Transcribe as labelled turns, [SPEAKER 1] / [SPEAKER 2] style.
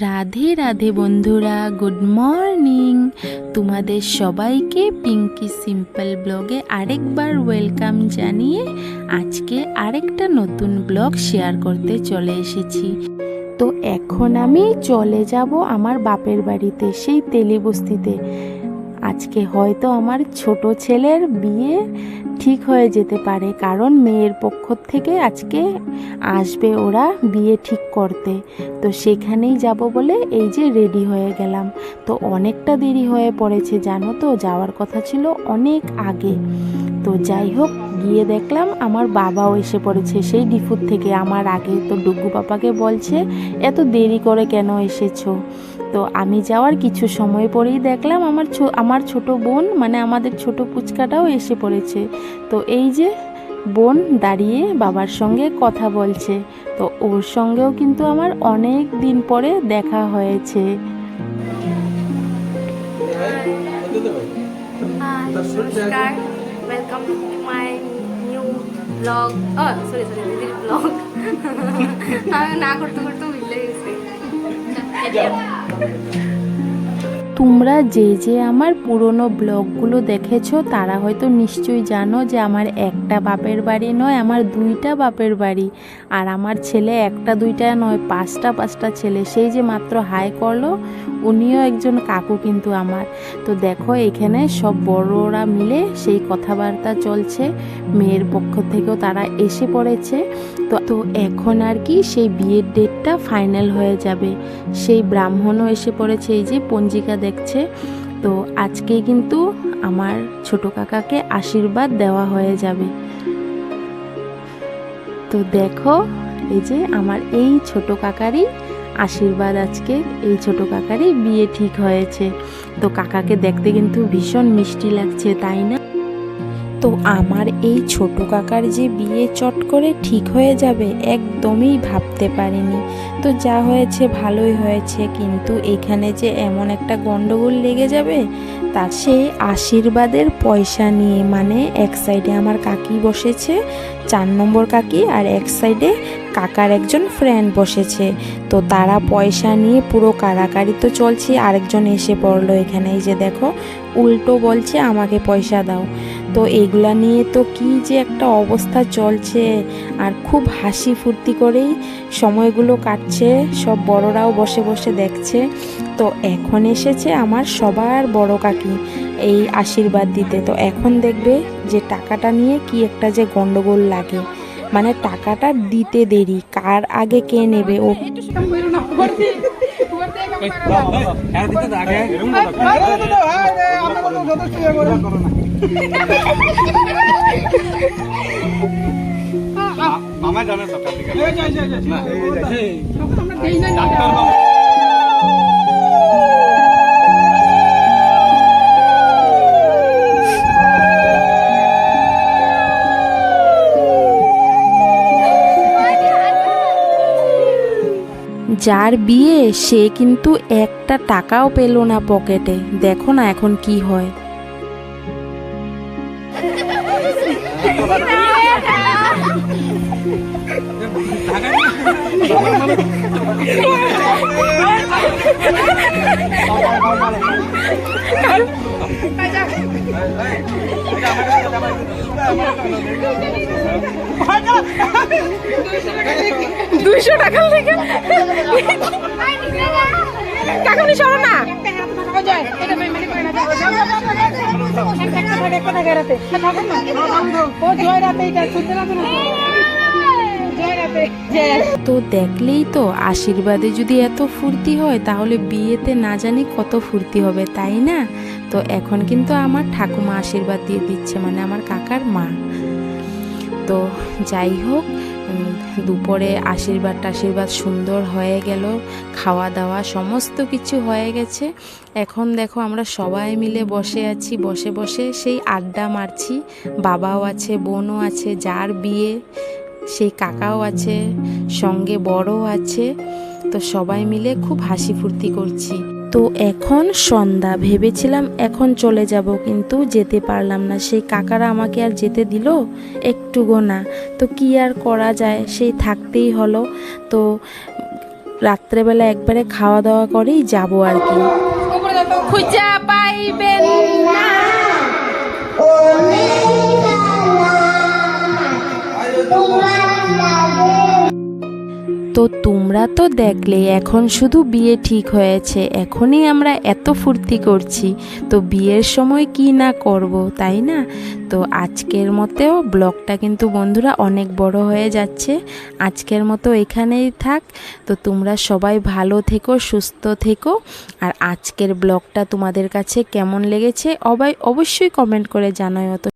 [SPEAKER 1] রাধে রাধে বন্ধুরা good morning তোমাদের সবাইকে পিঙ্কি সিম্পল ব্লগে আরেকবার ওয়েলকাম জানিয়ে আজকে আরেকটা নতুন ব্লগ শেয়ার করতে চলে এসেছি। তো এখন আমি চলে যাব আমার বাপের বাড়িতে, সেই তেলিবস্তিতে আজকে হয়তো আমার ছোট ছেলের বিয়ে ঠিক হয়ে যেতে পারে, কারণ মেয়ের পক্ষ থেকে আজকে আসবে ওরা বিয়ে ঠিক করতে। তো সেখানেই যাব বলে এই যে রেডি হয়ে গেলাম। তো অনেকটা দেরি হয়ে পড়েছে, জানো তো? যাওয়ার কথা ছিল অনেক আগে। তো যাই হোক গিয়ে দেখলাম আমার বাবাও এসে পড়েছে। সেই ডিফুর থেকে আমার আগে তো ডুগু পাপাকে বলছে, এত দেরি করে কেন এসেছ? তো আমি যাওয়ার কিছু সময় পরেই দেখলাম আমার আমার ছোট বোন মানে আমাদের ছোট পুচকাটাও এসে পড়েছে। তো এই যে বোন দাঁড়িয়ে বাবার সঙ্গে কথা বলছে, তো ওর সঙ্গেও কিন্তু আমার অনেক দিন পরে দেখা হয়েছে।
[SPEAKER 2] নমস্কার welcome my blog sorry sorry দিদির ব্লগ আমি না করতে করতে ভুলে গেছি
[SPEAKER 1] তোমরা যে যে আমার পুরনো ব্লগগুলো দেখেছ, তারা হয়তো নিশ্চয়ই জানো যে আমার একটা বাপের বাড়ি নয়, আমার দুইটা বাপের বাড়ি। আর আমার ছেলে একটা দুইটা নয়, পাঁচটা পাঁচটা ছেলে। সেই যে মাত্র হাই করল, উনিও একজন কাকু কিন্তু আমার। তো দেখো, এখানে সব বড়রা মিলে সেই কথাবার্তা চলছে। মেয়ের পক্ষ থেকেও তারা এসে পড়েছে। তো তো এখন আর কি সেই বিয়ের ডেটটা ফাইনাল হয়ে যাবে। সেই ব্রাহ্মণও এসে পড়েছে, এই যে পঞ্জিকা দেখছে। তো আজকে কিন্তু আমার ছোট কাকাকে আশীর্বাদ দেওয়া হয়ে যাবে। তো দেখো, এই যে আমার এই ছোট কাকারই আশীর্বাদ আজকে, এই ছোট কাকারই বিয়ে ঠিক হয়েছে। তো কাকাকে দেখতে কিন্তু ভীষণ মিষ্টি লাগছে, তাই না? তো আমার এই ছোট কাকার যে বিয়ে চট করে ঠিক হয়ে যাবে একদমই ভাবতে পারিনি। তো যা হয়েছে ভালোই হয়েছে, কিন্তু এখানে যে এমন একটা গন্ডগোল লেগে যাবে, তা সেই আশীর্বাদের পয়সা নিয়ে মানে এক সাইডে আমার কাকি বসেছে, চার নম্বর কাকি, আর এক সাইডে কাকার একজন ফ্রেন্ড বসেছে। তো তারা পয়সা নিয়ে পুরো কারাকারি তো চলছে, আরেকজন এসে পড়ল এখানে। এই যে দেখো, উল্টো বলছে, আমাকে পয়সা দাও। তো এগুলা নিয়ে তো কি যে একটা অবস্থা চলছে আর খুব হাসি ফুর্তি করেই সময়গুলো কাটছে সব বড়রাও বসে বসে দেখছে তো এখন এসেছে আমার সবার বড় কাকি এই আশীর্বাদ দিতে তো এখন দেখবে যে টাকাটা নিয়ে কি একটা যে গন্ডগোল লাগে মানে টাকাটা দিতে দেরি কার আগে কে নেবে ও যার বিয়ে সে কিন্তু একটা টাকাও পেল না পকেটে। দেখো না এখন কি হয়।
[SPEAKER 3] দুইশো টাকা লেগে কাকুনি সরো না
[SPEAKER 1] তো দেখলেই তো আশীর্বাদে যদি এত ফুর্তি হয়, তাহলে বিয়েতে না জানি কত ফুর্তি হবে, তাই না? তো এখন কিন্তু আমার ঠাকুমা আশীর্বাদ দিয়ে দিচ্ছে মানে আমার কাকার মা। তো যাই হোক দুপুরে আশীর্বাদ টাশীর্বাদ সুন্দর হয়ে গেল। খাওয়া দাওয়া সমস্ত কিছু হয়ে গেছে। এখন দেখো আমরা সবাই মিলে বসে আছি, বসে বসে সেই আড্ডা মারছি। বাবাও আছে, বোনও আছে, যার বিয়ে, সেই কাকাও আছে, সঙ্গে বড়ও আছে। তো সবাই মিলে খুব হাসি ফুর্তি করছি। তো এখন সন্ধ্যা, ভেবেছিলাম এখন চলে যাব, কিন্তু যেতে পারলাম না। সেই কাকারা আমাকে আর যেতে দিল? একটুগো না। তো কি আর করা যায়? সেই থাকতেই হলো। তো রাত্রেবেলা একবারে খাওয়া দাওয়া করেই যাব আর কি।
[SPEAKER 3] খুঁজা পাইবেন
[SPEAKER 1] তো তোমরা তো দেখলে, এখন শুধু বিয়ে ঠিক হয়েছে, এখনই আমরা এত ফুর্তি করছি, তো বিয়ের সময় কি না করব, তাই না? তো আজকের মতেও ব্লগটা কিন্তু বন্ধুরা অনেক বড় হয়ে যাচ্ছে, আজকের মতো এখানেই থাক, তো তোমরা সবাই ভালো থেকো, সুস্থ থেকো, আর আজকের ব্লগটা তোমাদের কাছে কেমন লেগেছে, অবাই অবশ্যই কমেন্ট করে জানাও তো।